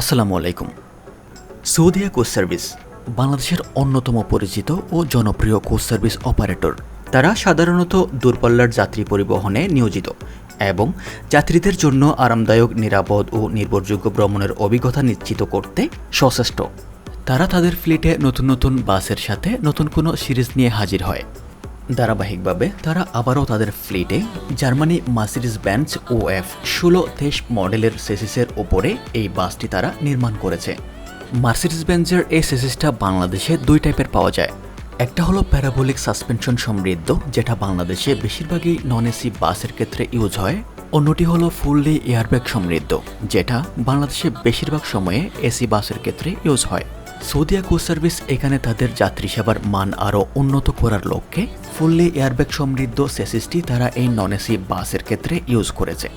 আসসালামু আলাইকুম। Saudia coach service, বাংলাদেশের অন্যতম পরিচিত ও জনপ্রিয় কোচ সার্ভিস অপারেটর। তারা সাধারণত দূরপাল্লার যাত্রী পরিবহনে নিয়োজিত এবং যাত্রীদের জন্য আরামদায়ক, নিরাপদ ও নির্ভরযোগ্য ভ্রমণের অভিজ্ঞতা নিশ্চিত করতে সচেষ্ট। তারা তাদের ফ্লিটে নতুন নতুন বাসের সাথে নতুন কোনো সিরিজ নিয়ে হাজির হয়। ধারাবাহিকভাবে তারা আবারও তাদের ফ্লিটে জার্মানি মার্সিডিস ব্যান্ডস ও এফ ষোলো তেইশ মডেলের সেসিসের ওপরে এই বাসটি তারা নির্মাণ করেছে। মার্সিডিস বেঞ্জের এই সেসিসটা বাংলাদেশে দুই টাইপের পাওয়া যায়। একটা হলো প্যারাবোলিক সাসপেনশন সমৃদ্ধ, যেটা বাংলাদেশে বেশিরভাগই নন এসি বাসের ক্ষেত্রে ইউজ হয়। অন্যটি হলো ফুললি এয়ারব্যাগ সমৃদ্ধ, যেটা বাংলাদেশে বেশিরভাগ সময়ে এসি বাসের ক্ষেত্রে ইউজ হয়। সৌদিয়া কোচ সার্ভিস এখানে তাদের যাত্রী সেবার মান আরও উন্নত করার লক্ষ্যে ফুললি এয়ারব্যাগ সমৃদ্ধ সেসিসটি তারা এই নন এসি বাসের ক্ষেত্রে ইউজ করেছে।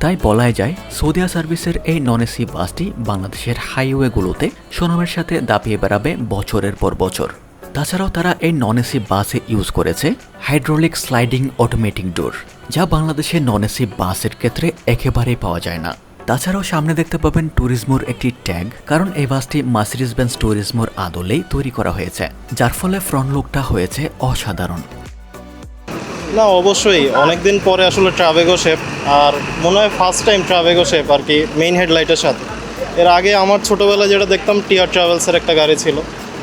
তাই বলাই যায়, সৌদিয়া সার্ভিসের এই নন এসি বাসটি বাংলাদেশের হাইওয়েগুলোতে সুনামের সাথে দাপিয়ে বেড়াবে বছরের পর বছর। তাছাড়াও তারা এই নন এসি বাসে ইউজ করেছে হাইড্রোলিক স্লাইডিং অটোমেটিক ডোর যা বাংলাদেশের নন এসি বাসের ক্ষেত্রে একেবারেই পাওয়া যায় না। তাছাড়াও সামনে দেখতে পাবেন ট্যুরিজমোর একটি ট্যাগ, কারণ এই বাসটি মার্সিডিস বেঞ্চ ট্যুরিজমোর আদলেই তৈরি করা হয়েছে, যার ফলে ফ্রন্ট লুকটা হয়েছে অসাধারণ। না, অবশ্যই, অনেকদিন পরে আসলে ট্রাভেগো শেপ আর মনে হয় ফার্স্ট টাইম ট্রাভেগো শেপ আর কি মেইন হেডলাইটের সাথে। এর আগে আমার ছোটোবেলায় যেটা দেখতাম টিআর ট্রাভেলসের একটা গাড়ি ছিল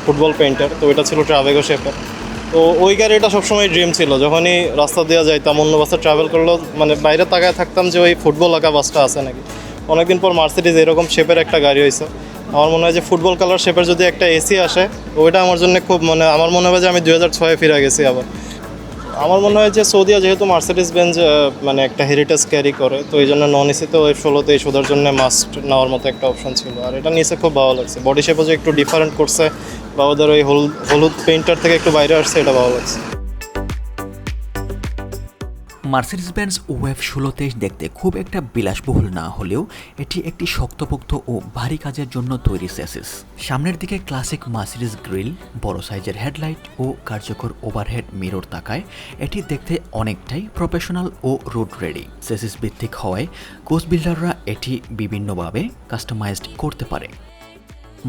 ফুটবল পেন্টার তো এটা ছিল ট্রাভেগো শেপের তো ওই গাড়িটা সবসময় ড্রিম ছিল, যখনই রাস্তা দেওয়া যাইতাম, অন্য বাসে ট্রাভেল করলেও মানে বাইরে তাকায় থাকতাম যে ওই ফুটবল আঁকা বাসটা আছে নাকি। অনেকদিন পর মার্সিডিজ এরকম শেপের একটা গাড়ি হয়েছে। আমার মনে হয় যে ফুটবল কালার শেপের যদি একটা এসি আসে, ওইটা আমার জন্য খুব মানে আমার মনে হয় যে আমি দুই হাজার ছয়ে ফিরে গেছি আবার। আমার মনে হয় যে সৌদিয়া যেহেতু মার্সিডিস বেঞ্জ মানে একটা হেরিটেজ ক্যারি করে, তো এই জন্য নন এসিতে ওই ষোলোতে এই শোধার জন্য মাস্ট নেওয়ার মতো একটা অপশন ছিল। আর এটা নিচে খুব ভালো লাগছে। বডি শেপও যে একটু ডিফারেন্ট করছে, বা ওদের ওই হলুদ হলুদ পেইন্টার থেকে একটু বাইরে আসছে, এটা ভালো লাগছে। মার্সিডিস বেঞ্জ ওয়েভ ষোলো তেইশ দেখতে খুব একটা বিলাসবহুল না হলেও এটি একটি শক্তপোক্ত ও ভারী কাজের জন্য তৈরি সেসিস। সামনের দিকে ক্লাসিক মার্সিডিস গ্রিল, বড় সাইজের হেডলাইট ও কার্যকর ওভারহেড মিরর তাকায়। এটি দেখতে অনেকটাই প্রফেশনাল ও রোড রেডি। সেসিস ভিত্তিক হওয়ায় কোচ বিল্ডাররা এটি বিভিন্নভাবে কাস্টমাইজড করতে পারে।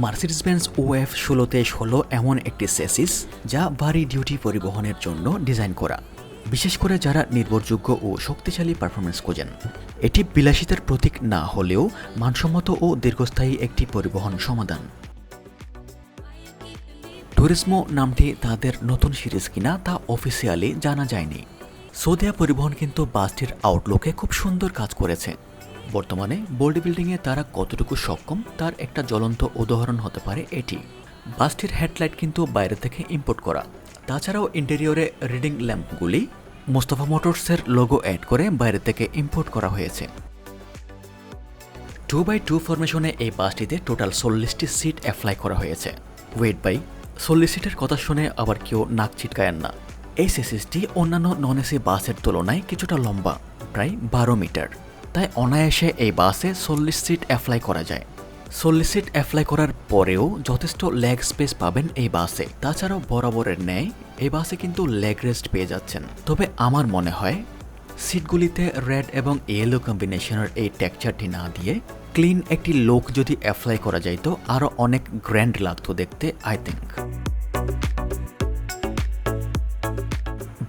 মার্সিডিস বেঞ্জ ওএফ ষোলো তেইশ হলো এমন একটি সেসিস যা ভারী ডিউটি পরিবহনের জন্য ডিজাইন করা। বিশেষ করে যারা নির্ভরযোগ্য ও শক্তিশালী পারফরমেন্স খোঁজেন। এটি বিলাসিতার প্রতীক না হলেও মানসম্মত ও দীর্ঘস্থায়ী একটি পরিবহন সমাধান। টুরিসমো নামটি তাদের নতুন সিরিজ কিনা তা অফিসিয়ালি জানা যায়নি। সৌদিয়া পরিবহন কিন্তু বাসটির আউটলুকে খুব সুন্দর কাজ করেছে। বর্তমানে বডি বিল্ডিংয়ে তারা কতটুকু সক্ষম তার একটা জ্বলন্ত উদাহরণ হতে পারে এটি। বাসটির হেডলাইট কিন্তু বাইরে থেকে ইম্পোর্ট করা। তাছাড়াও ইন্টেরিয়রে রিডিং ল্যাম্পগুলি মোস্তফা মোটরসের লোগো অ্যাড করে বাইরে থেকে ইম্পোর্ট করা হয়েছে। টু বাই টু ফরমেশনে এই বাসটিতে টোটাল চল্লিশটি সিট অ্যাপ্লাই করা হয়েছে। ওয়েট বাই চল্লিশ সিটের কথা শুনে আবার কেউ নাক ছিটকায়েন না। এই সেসিসটি অন্যান্য নন এসি বাসের তুলনায় কিছুটা লম্বা, প্রায় বারো মিটার। তাই অনায়াসে এই বাসে চল্লিশ সিট অ্যাপ্লাই করা যায়। চল্লিশ সিট অ্যাপ্লাই করার পরেও যথেষ্ট লেগ স্পেস পাবেন এই বাসে। তাছাড়াও বরাবরের ন্যায় এই বাসে কিন্তু লেগ রেস্ট পেয়ে যাচ্ছেন। তবে আমার মনে হয়, সিটগুলিতে রেড এবং ইয়েলো কম্বিনেশনের এই টেক্সচারটি না দিয়ে ক্লিন একটি লোক যদি অ্যাপ্লাই করা যায় তো আরও অনেক গ্র্যান্ড লাগতো দেখতে আই থিঙ্ক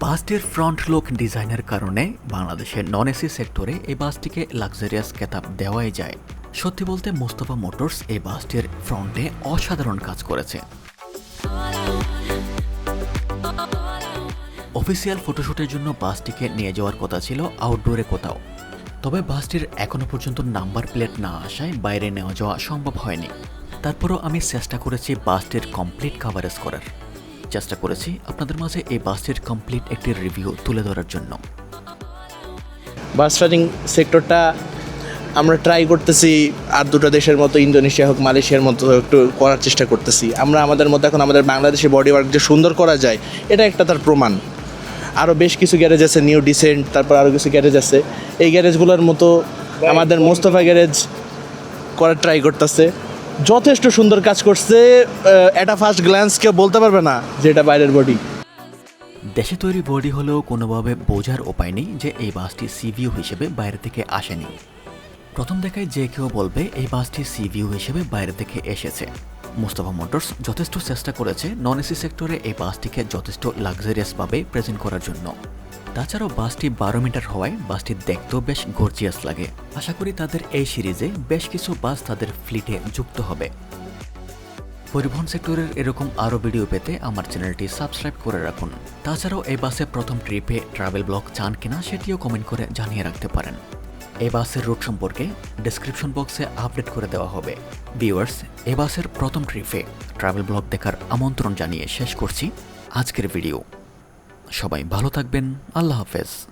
বাসটির ফ্রন্ট লুক ডিজাইনের কারণে বাংলাদেশের নন এসি সেক্টরে এই বাসটিকে লাক্সারিয়াস খেতাব দেওয়াই যায়। সত্যি বলতে মোস্তফা মোটরস এই বাসটির ফ্রন্টে অসাধারণ কাজ করেছে। অফিসিয়াল ফটোশ্যুটের জন্য বাসটিকে নিয়ে যাওয়ার কথা ছিল আউটডোরে কোথাও। তবে বাসটির এখনও পর্যন্ত নাম্বার প্লেট না আসায় বাইরে নেওয়া যাওয়া সম্ভব হয়নি। তারপরও আমি চেষ্টা করেছি বাসটির কমপ্লিট কাভারেজ করার চেষ্টা করেছি আপনাদের মাঝে এই বাসটির কমপ্লিট একটি রিভিউ তুলে ধরার জন্য। বাস ট্রাজিং সেক্টরটা আমরা ট্রাই করতেছি আর দুটো দেশের মতো, ইন্দোনেশিয়া হোক, মালয়েশিয়ার মতো একটু করার চেষ্টা করতেছি। আমরা আমাদের মতো এখন আমাদের বাংলাদেশে বডি ওয়ার্ক যে সুন্দর করা যায়, এটা একটা তার প্রমাণ। আরও বেশ কিছু গ্যারেজ আছে নিউ ডিসেন্ট তারপর আরও কিছু গ্যারেজ আছে। এই গ্যারেজগুলোর মতো আমাদের মোস্তফা গ্যারেজ করার ট্রাই করতেছে। যথেষ্ট সুন্দর কাজ করছে এটা ফার্স্ট গ্ল্যান্স কেউ বলতে পারবে না যে এটা বাইরের বডি দেশে তৈরি বডি হলেও কোনোভাবে বোঝার উপায় নেই যে এই বাসটি সিভিউ হিসেবে বাইরে থেকে আসেনি। প্রথম দেখায় যে কেউ বলবে এই বাসটি সি ভিউ হিসেবে বাইরে থেকে এসেছে। মোস্তফা মোটরস যথেষ্ট চেষ্টা করেছে নন এসি সেক্টরে এই বাসটিকে যথেষ্ট লাক্সারিয়াসভাবে প্রেজেন্ট করার জন্য। তাছাড়াও বাসটি বারো মিটার হওয়ায় বাসটি দেখতেও বেশ গর্জিয়াস লাগে। আশা করি তাদের এই সিরিজে বেশ কিছু বাস তাদের ফ্লিটে যুক্ত হবে। পরিবহন সেক্টরের এরকম আরও ভিডিও পেতে আমার চ্যানেলটি সাবস্ক্রাইব করে রাখুন। তাছাড়াও এই বাসে প্রথম ট্রিপে ট্রাভেল ব্লগ চান কিনা সেটিও কমেন্ট করে জানিয়ে রাখতে পারেন। এই বাসের রুট সম্পর্কে ডেসক্রিপশন বক্সে আপডেট করে দেওয়া হবে। ভিউয়ার্স এ বাসের প্রথম ট্রিপে ট্রাভেল ব্লগ দেখার আমন্ত্রণ জানিয়ে শেষ করছি আজকের ভিডিও সবাই ভালো থাকবেন, আল্লাহ হাফেজ।